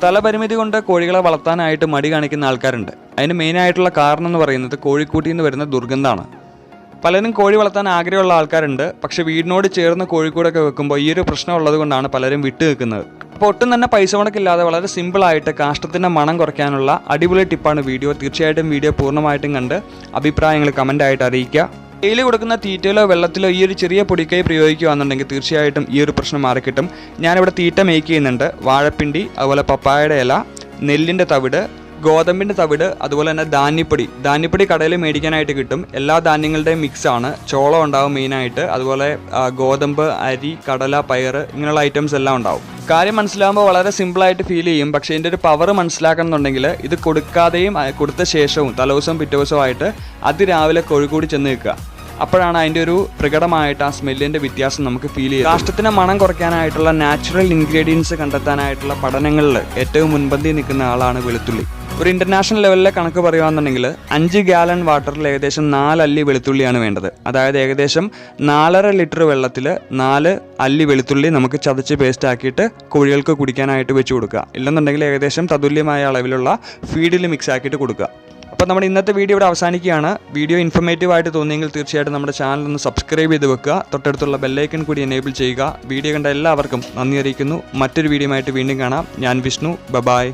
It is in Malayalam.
സ്ഥലപരിമിതി കൊണ്ട് കോഴികളെ വളർത്താനായിട്ട് മടി കാണിക്കുന്ന ആൾക്കാരുണ്ട്. അതിന് മെയിനായിട്ടുള്ള കാരണം എന്ന് പറയുന്നത് കോഴിക്കൂട്ടിൽ നിന്ന് വരുന്ന ദുർഗന്ധമാണ് പലരും കോഴി വളർത്താൻ ആഗ്രഹമുള്ള ആൾക്കാരുണ്ട്. പക്ഷേ വീടിനോട് ചേർന്ന് കോഴിക്കൂടൊക്കെ വെക്കുമ്പോൾ ഈ ഒരു പ്രശ്നം ഉള്ളത് കൊണ്ടാണ് പലരും വിട്ടു നിൽക്കുന്നത്. അപ്പോൾ ഒട്ടും തന്നെ പൈസ മുടക്കില്ലാതെ വളരെ സിമ്പിളായിട്ട് കാഷ്ടത്തിന്റെ മണം കുറയ്ക്കാനുള്ള അടിപൊളി ടിപ്പാണ് വീഡിയോ. തീർച്ചയായിട്ടും വീഡിയോ പൂർണമായിട്ടും കണ്ട് അഭിപ്രായങ്ങൾ കമന്റായിട്ട് അറിയിക്കുക. ഡെയിലി കൊടുക്കുന്ന തീറ്റയിലോ വെള്ളത്തിലോ ഈ ഒരു ചെറിയ പൊടിക്കൈ പ്രയോഗിക്കുകയാണെന്നുണ്ടെങ്കിൽ തീർച്ചയായിട്ടും ഈ ഒരു പ്രശ്നം മാറിക്കിട്ടും. ഞാനിവിടെ തീറ്റ മേക്ക് ചെയ്യുന്നുണ്ട്. വാഴപ്പിണ്ടി അതുപോലെ പപ്പായയുടെ ഇല നെല്ലിന്റെ തവിട് ഗോതമ്പിന്റെ തവിട് അതുപോലെ തന്നെ ധാന്യപ്പൊടി. ധാന്യപ്പൊടി കടയിൽ മേടിക്കാനായിട്ട് കിട്ടും. എല്ലാ ധാന്യങ്ങളുടെയും മിക്സാണ് ചോളം ഉണ്ടാവും മെയിനായിട്ട് അതുപോലെ ഗോതമ്പ് അരി കടല പയർ ഇങ്ങനെയുള്ള ഐറ്റംസ് എല്ലാം ഉണ്ടാവും. കാര്യം മനസ്സിലാകുമ്പോൾ വളരെ സിമ്പിളായിട്ട് ഫീൽ ചെയ്യും. പക്ഷേ ഇതിന്റെ ഒരു പവർ മനസ്സിലാക്കണമെന്നുണ്ടെങ്കിൽ ഇത് കൊടുക്കാതെയും കൊടുത്ത ശേഷവും തലേദിവസവും പിറ്റേ ആയിട്ട് അതിരാവിലെ കോഴിക്കോട് ചെന്ന് നിൽക്കുക. അപ്പോഴാണ് അതിന്റെ ഒരു പ്രകടമായിട്ട് ആ സ്മെല്ലിന്റെ വ്യത്യാസം നമുക്ക് ഫീൽ ചെയ്യും കാഷ്ടത്തിന്റെ മണം കുറയ്ക്കാനായിട്ടുള്ള നാച്ചുറൽ ഇൻഗ്രീഡിയൻസ് കണ്ടെത്താനായിട്ടുള്ള പഠനങ്ങളിൽ ഏറ്റവും മുൻപന്തി നിൽക്കുന്ന ആളാണ് വെളുത്തുള്ളി. ഒരു ഇന്റർനാഷണൽ ലെവലിലെ കണക്ക് പറയുകയാണെന്നുണ്ടെങ്കിൽ അഞ്ച് ഗാലൺ വാട്ടറിൽ ഏകദേശം നാല് അല്ലി വെളുത്തുള്ളിയാണ് വേണ്ടത്. അതായത് ഏകദേശം നാലര ലിറ്റർ വെള്ളത്തിൽ നാല് അല്ലി വെളുത്തുള്ളി നമുക്ക് ചതച്ച് പേസ്റ്റ് ആക്കിയിട്ട് കോഴികൾക്ക് കുടിക്കാനായിട്ട് വെച്ച് കൊടുക്കുക. ഇല്ലെന്നുണ്ടെങ്കിൽ ഏകദേശം തതുല്യമായ അളവിലുള്ള ഫീഡിൽ മിക്സ് ആക്കിയിട്ട് കൊടുക്കുക. അപ്പോൾ നമ്മുടെ ഇന്നത്തെ വീഡിയോ ഇവിടെ അവസാനിക്കുകയാണ്. വീഡിയോ ഇൻഫർമേറ്റീവ് ആയിട്ട് തോന്നിയെങ്കിൽ തീർച്ചയായിട്ടും നമ്മുടെ ചാനൽ ഒന്ന് സബ്സ്ക്രൈബ് ചെയ്ത് വെക്കുക. തൊട്ടടുത്തുള്ള ബെല്ലൈക്കൺ കൂടി എനേബിൾ ചെയ്യുക. വീഡിയോ കണ്ട എല്ലാവർക്കും നന്ദി അറിയിക്കുന്നു. മറ്റൊരു വീഡിയോ ആയിട്ട് വീണ്ടും കാണാം. ഞാൻ വിഷ്ണു. ബബായ്